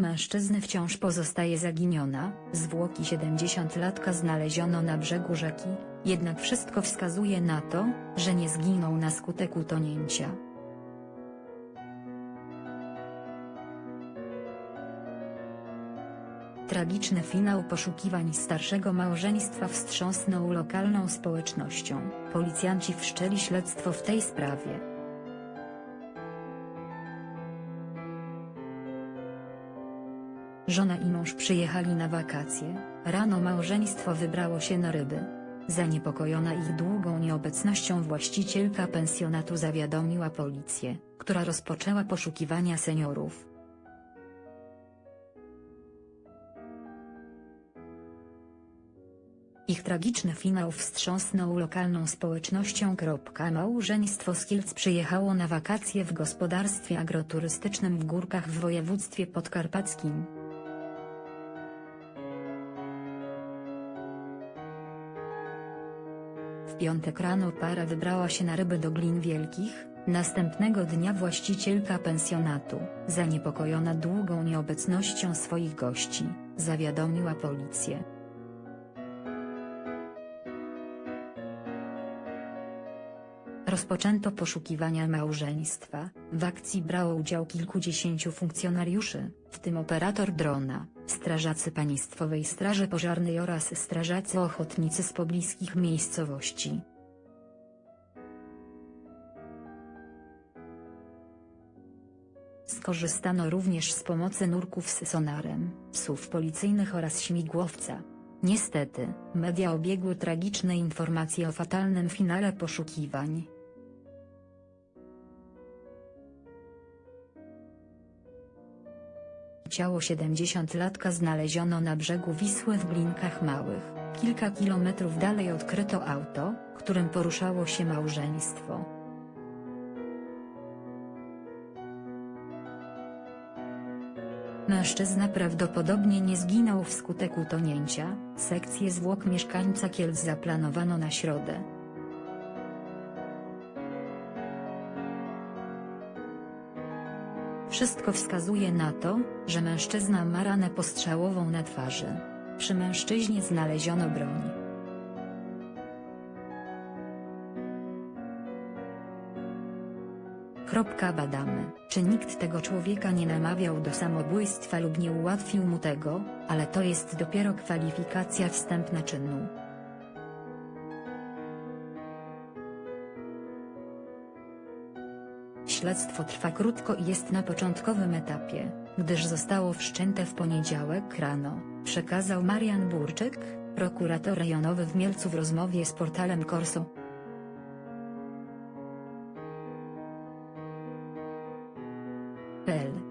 mężczyzny wciąż pozostaje zaginiona, zwłoki 70-latka znaleziono na brzegu rzeki, jednak wszystko wskazuje na to, że nie zginął na skutek utonięcia. Tragiczny finał poszukiwań starszego małżeństwa wstrząsnął lokalną społecznością. Policjanci wszczęli śledztwo w tej sprawie. Żona i mąż przyjechali na wakacje, rano małżeństwo wybrało się na ryby. Zaniepokojona ich długą nieobecnością właścicielka pensjonatu zawiadomiła policję, która rozpoczęła poszukiwania seniorów. Ich tragiczny finał wstrząsnął lokalną społecznością. Małżeństwo z Kielc przyjechało na wakacje w gospodarstwie agroturystycznym w Górkach w województwie podkarpackim. Piątek rano para wybrała się na ryby do Glin Wielkich, następnego dnia właścicielka pensjonatu, zaniepokojona długą nieobecnością swoich gości, zawiadomiła policję. Rozpoczęto poszukiwania małżeństwa, w akcji brało udział kilkudziesięciu funkcjonariuszy, w tym operator drona, strażacy Państwowej Straży Pożarnej oraz strażacy ochotnicy z pobliskich miejscowości. Skorzystano również z pomocy nurków z sonarem, SUV policyjnych oraz śmigłowca. Niestety, media obiegły tragiczne informacje o fatalnym finale poszukiwań. Ciało 70-latka znaleziono na brzegu Wisły w Glinkach Małych. Kilka kilometrów dalej odkryto auto, którym poruszało się małżeństwo. Mężczyzna prawdopodobnie nie zginął wskutek utonięcia, sekcję zwłok mieszkańca Kielc zaplanowano na środę. Wszystko wskazuje na to, że mężczyzna ma ranę postrzałową na twarzy. Przy mężczyźnie znaleziono broń. Kropka badamy, czy nikt tego człowieka nie namawiał do samobójstwa lub nie ułatwił mu tego, ale to jest dopiero kwalifikacja wstępna czynu. Śledztwo trwa krótko i jest na początkowym etapie, gdyż zostało wszczęte w poniedziałek rano, przekazał Marian Burczyk, prokurator rejonowy w Mielcu w rozmowie z portalem Corso. PL